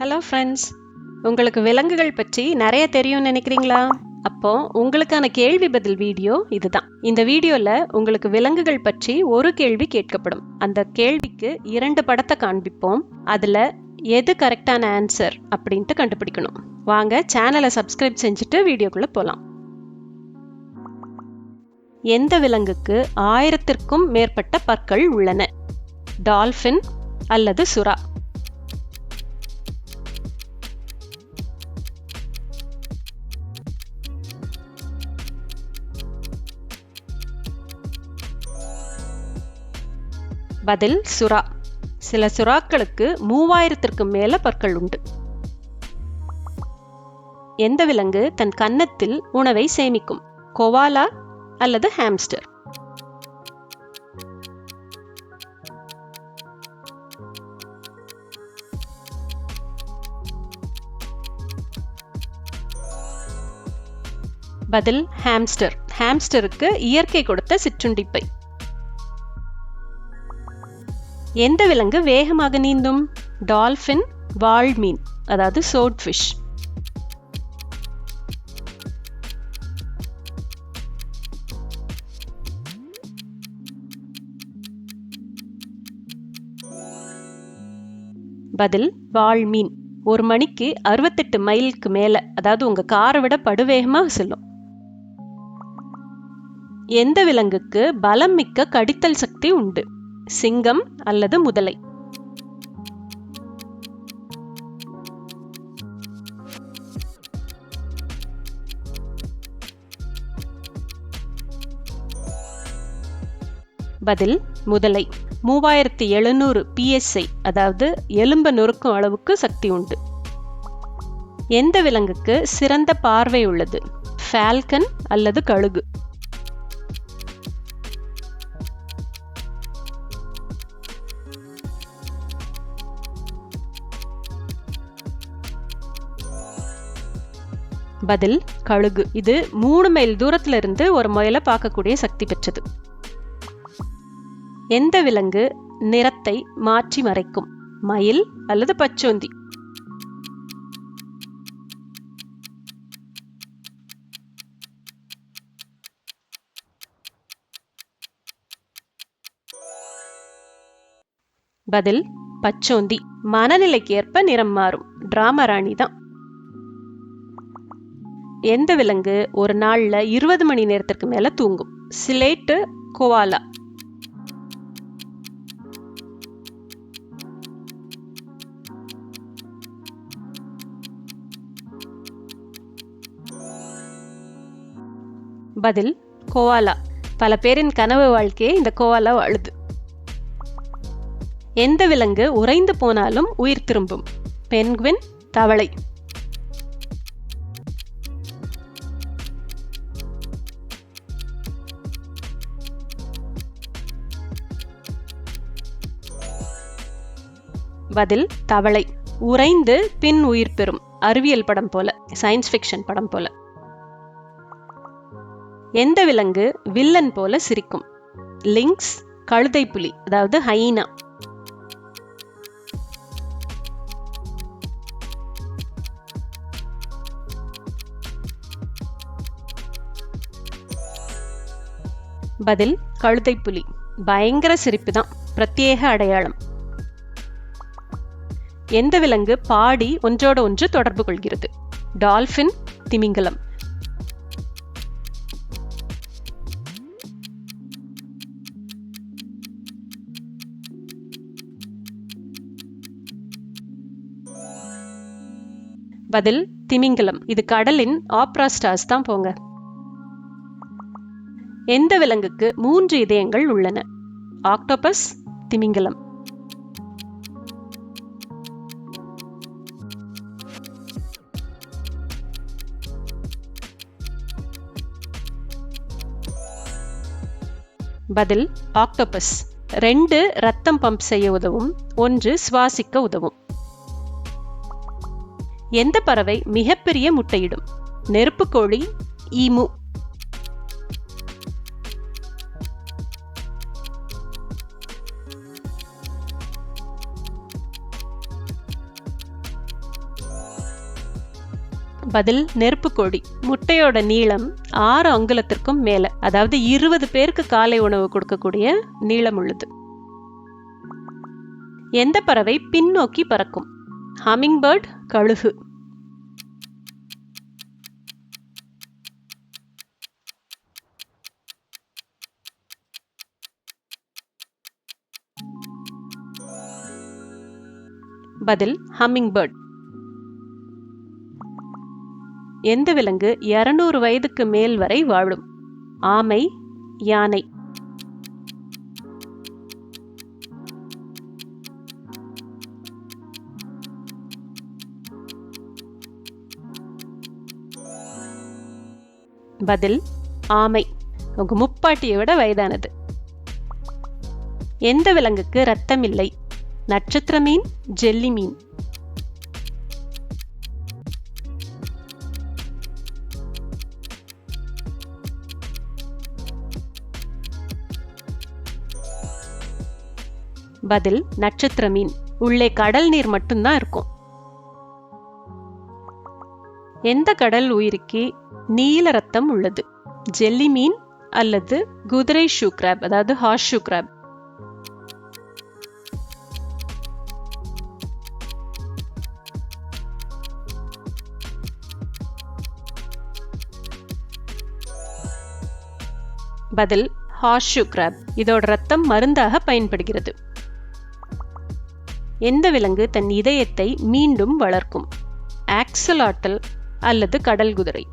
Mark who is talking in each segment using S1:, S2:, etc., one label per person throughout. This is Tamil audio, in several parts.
S1: ஹலோ ஃப்ரெண்ட்ஸ் உங்களுக்கு விலங்குகள் பற்றி நிறைய தெரியும்னு நினைக்கிறீங்களா? அப்போ உங்களுக்கான கேள்வி பதில் வீடியோ இதுதான். இந்த வீடியோல உங்களுக்கு விலங்குகள் பற்றி ஒரு கேள்வி கேட்கப்படும். அந்த கேள்விக்கு இரண்டு படத்தை காண்பிப்போம். அதுல எது கரெக்டான ஆன்சர் அப்படின்ட்டு கண்டுபிடிக்கணும். வாங்க சேனலை சப்ஸ்கிரைப் செஞ்சுட்டு வீடியோக்குள்ள போலாம். எந்த விலங்குக்கு ஆயிரத்திற்கும் மேற்பட்ட பற்கள் உள்ளன? டால்ஃபின் அல்லது சுறா? பதில் சுறா. சில சுறாக்களுக்கு மூவாயிரத்திற்கு மேல பற்கள் உண்டு. எந்த விலங்கு தன் கன்னத்தில் உணவை சேமிக்கும்? கொவாலா அல்லது ஹாம்ஸ்டர்? பதில் ஹாம்ஸ்டர். ஹாம்ஸ்டருக்கு இயற்கை கொடுத்த சிற்றுண்டிப்பை. எந்த விலங்கு வேகமாக நீந்தும்? டால்ஃபின் வால்மீன் அதாவது சோட் ஃபிஷ் பதில் வால்மீன். ஒரு மணிக்கு அறுபத்தெட்டு மைலுக்கு மேல அதாவது உங்க காரை விட படுவேகமாக செல்லும். எந்த விலங்குக்கு பலம் மிக்க கடித்தல் சக்தி உண்டு? சிங்கம் அல்லது முதலை. பதில் முதலை. மூவாயிரத்தி எழுநூறு பிஎஸ்ஐ அதாவது எலும்ப நொறுக்கும் அளவுக்கு சக்தி உண்டு. எந்த விலங்குக்கு சிறந்த பார்வை உள்ளது? ஃபால்கன் அல்லது கழுகு. பதில் கழுகு. இது மூணு மைல் தூரத்துல இருந்து ஒரு முயலை பார்க்கக்கூடிய சக்தி பெற்றது. எந்த விலங்கு நிறத்தை மாற்றி மறைக்கும்? மயில் அல்லது பச்சோந்தி? பதில் பச்சோந்தி. மனநிலைக்கு ஏற்ப நிறம் மாறும். டிராமா ராணி தான். எந்த விலங்கு ஒரு நாள்ல இருபது மணி நேரத்திற்கு மேல தூங்கும். சிலேட்டு கோவாலா. பதில் கோவாலா. பல பேரின் கனவு வாழ்க்கையை இந்த கோவாலா வாழுது. எந்த விலங்கு உறைந்து போனாலும் உயிர் திரும்பும். பென்குவின் தவளை. பதில் தவளை உறைந்து பின் உயிர் பெறும். அறிவியல் படம் போல சயின்ஸ் ஃபிக்ஷன் படம் போல. எந்த விலங்கு வில்லன் போல சிரிக்கும். லிங்க்ஸ் கழுதை புலி அதாவது ஹைனா. பதில் கழுதை புலி. பயங்கர சிரிப்பு தான் பிரத்யேக அடையாளம். எந்த விலங்கு பாடி ஒன்றோட ஒன்று தொடர்பு கொள்கிறது? டால்ஃபின் திமிங்கலம். பதில் திமிங்கலம். இது கடலின் ஆப்ராஸ்டாஸ் தான் போங்க. எந்த விலங்குக்கு மூன்று இதயங்கள் உள்ளன? ஆக்டோபஸ் திமிங்கலம். பதில் ஆக்டோபஸ் ரெண்டு ரத்தம் பம்ப் செய்ய உதவும். ஒன்று சுவாசிக்க உதவும். எந்த பறவை மிகப்பெரிய முட்டையிடும்? நெருப்புக்கோழி ஈமு. பதில் நெருப்பு கோழி. முட்டையோட நீளம் ஆறு அங்குலத்திற்கும் மேல அதாவது இருபது பேருக்கு காலை உணவு கொடுக்கக்கூடிய நீளம் உள்ளது. எந்த பறவை பின்னோக்கி பறக்கும்? ஹமிங் பேர்ட் கழுகு. பதில் ஹம்மிங் பேர்ட் எந்த விலங்கு இருநூறு வயதுக்கு மேல் வரை வாழும்? ஆமை யானை. பதில் ஆமை. உங்க முப்பாட்டியை விட வயதானது. எந்த விலங்குக்கு ரத்தம் இல்லை? நட்சத்திர மீன் ஜெல்லி மீன். பதில் நட்சத்திர மீன் உள்ளே கடல் நீர் மட்டும்தான் இருக்கும். எந்த கடல் உயிருக்கு நீல ரத்தம் உள்ளது? ஜெல்லி மீன் அல்லது குதிரை ஷூ கிராப் அதாவது ஹார்ஸ் ஷூ கிராப். பதில் ஹார்ஷு ஷூ கிராப். இதோட ரத்தம் மருந்தாக பயன்படுகிறது. எந்த விலங்கு தன் இதயத்தை மீண்டும் வளர்க்கும்? ஆக்சலாட்டல் அல்லது கடல் குதிரை.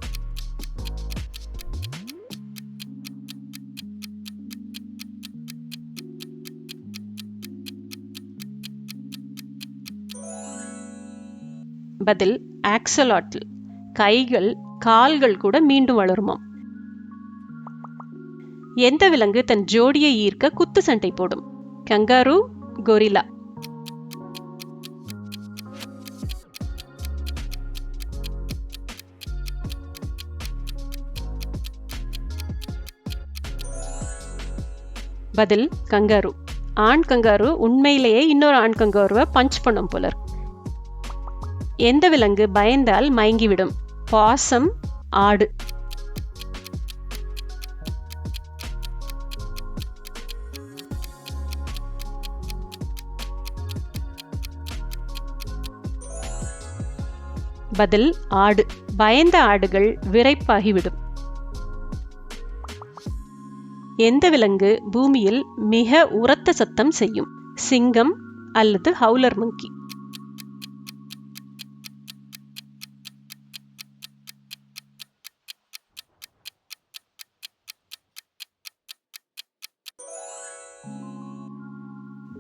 S1: பதில் ஆக்சலாட்டில் கைகள் கால்கள் கூட மீண்டும் வளருமாம். எந்த விலங்கு தன் ஜோடியை ஈர்க்க குத்து சண்டை போடும்? கங்காரு கொரிலா பதில் கங்காரு. ஆண் கங்காரு உண்மையிலேயே இன்னொரு ஆண் கங்காருவை பஞ்ச் பண்ணும் போல எந்த விலங்கு பயந்தால் மயங்கிவிடும்? பாசம் ஆடு. பதில் ஆடு. பயந்த ஆடுகள் விரைப்பாகிவிடும். எந்த விலங்கு பூமியில் மிக உரத்த சத்தம் செய்யும்? சிங்கம் அல்லது ஹவுலர் மங்கி?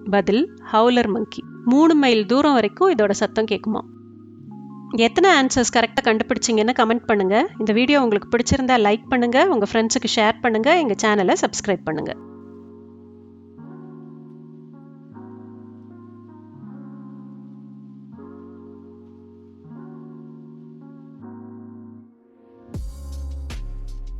S1: பதில் ஹவுலர் மங்கி. மூணு மைல் தூரம் வரைக்கும் இதோட சத்தம் கேட்குமா எத்தனை ஆன்சர்ஸ் கரெக்டாக கண்டுபிடிச்சிங்கன்னு கமெண்ட் பண்ணுங்கள் இந்த வீடியோ உங்களுக்கு பிடிச்சிருந்தா லைக் பண்ணுங்கள் உங்கள் ஃப்ரெண்ட்ஸுக்கு ஷேர் பண்ணுங்கள் எங்கள் சேனலை சப்ஸ்கிரைப் பண்ணுங்கள்